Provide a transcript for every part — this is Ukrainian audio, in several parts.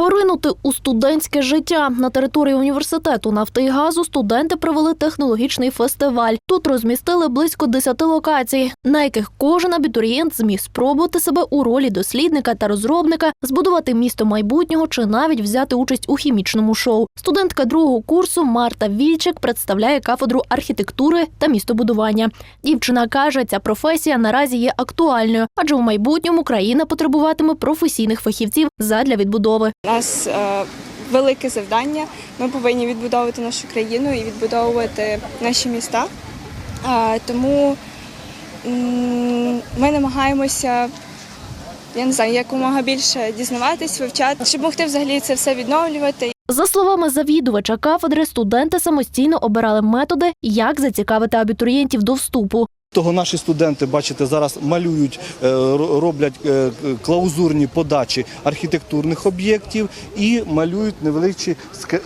Поринути у студентське життя на території університету нафти і газу студенти провели технологічний фестиваль. Тут розмістили близько 10 локацій, на яких кожен абітурієнт зміг спробувати себе у ролі дослідника та розробника, збудувати місто майбутнього чи навіть взяти участь у хімічному шоу. Студентка другого курсу Марта Вільчик представляє кафедру архітектури та містобудування. Дівчина каже, ця професія наразі є актуальною, адже в майбутньому країна потребуватиме професійних фахівців задля відбудови. Нас е, велике завдання. Ми повинні відбудовувати нашу країну і відбудовувати наші міста. Тому ми намагаємося, я не знаю, якомога більше дізнаватись, вивчати, щоб могти взагалі це все відновлювати. За словами завідувача кафедри, студенти самостійно обирали методи, як зацікавити абітурієнтів до вступу. Того наші студенти, бачите, зараз малюють, е, роблять е, клаузурні подачі архітектурних об'єктів і малюють невеличкі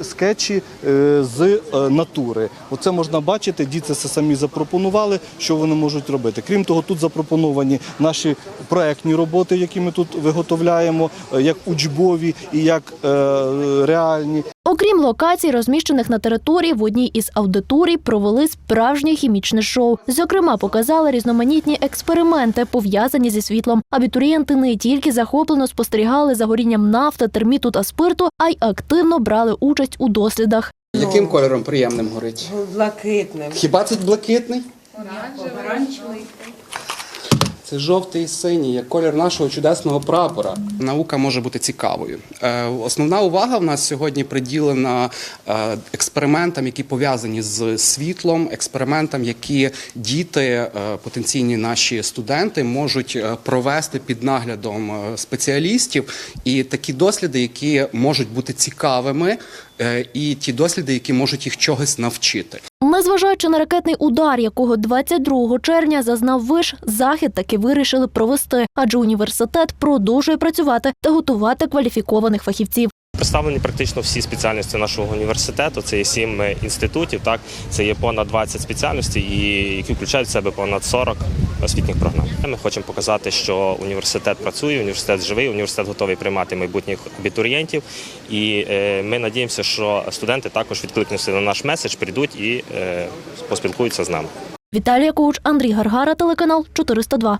скетчі е, з натури. Оце можна бачити, діти це самі запропонували, що вони можуть робити. Крім того, тут запропоновані наші проектні роботи, які ми тут виготовляємо, як учбові і як реальні. Окрім локацій, розміщених на території, в одній із аудиторій провели справжнє хімічне шоу. Зокрема, показали різноманітні експерименти, пов'язані зі світлом. Абітурієнти не тільки захоплено спостерігали за горінням нафти, терміту та спирту, а й активно брали участь у дослідах. Яким кольором приємним горить? Блакитним. Хіба це блакитний? Це жовтий і синій, як колір нашого чудесного прапора. Наука може бути цікавою. Е, Основна увага в нас сьогодні приділена е, експериментам, які пов'язані з світлом, експериментам, які діти, е, потенційні наші студенти, можуть провести під наглядом спеціалістів. І такі досліди, які можуть бути цікавими, і ті досліди, які можуть їх чогось навчити. Незважаючи на ракетний удар, якого 22 червня зазнав виш, захід таки вирішили провести, адже університет продовжує працювати та готувати кваліфікованих фахівців. Представлені практично всі спеціальності нашого університету. Це є сім е, інститутів. Так це є понад 20 спеціальностей, і які включають в себе понад 40 освітніх програм. Ми хочемо показати, що університет працює, університет живий, університет готовий приймати майбутніх абітурієнтів. І е, ми надіємося, що студенти також відкликнуться на наш меседж, прийдуть і е, поспілкуються з нами. Віталія Коуч, Андрій Гаргара, телеканал 402.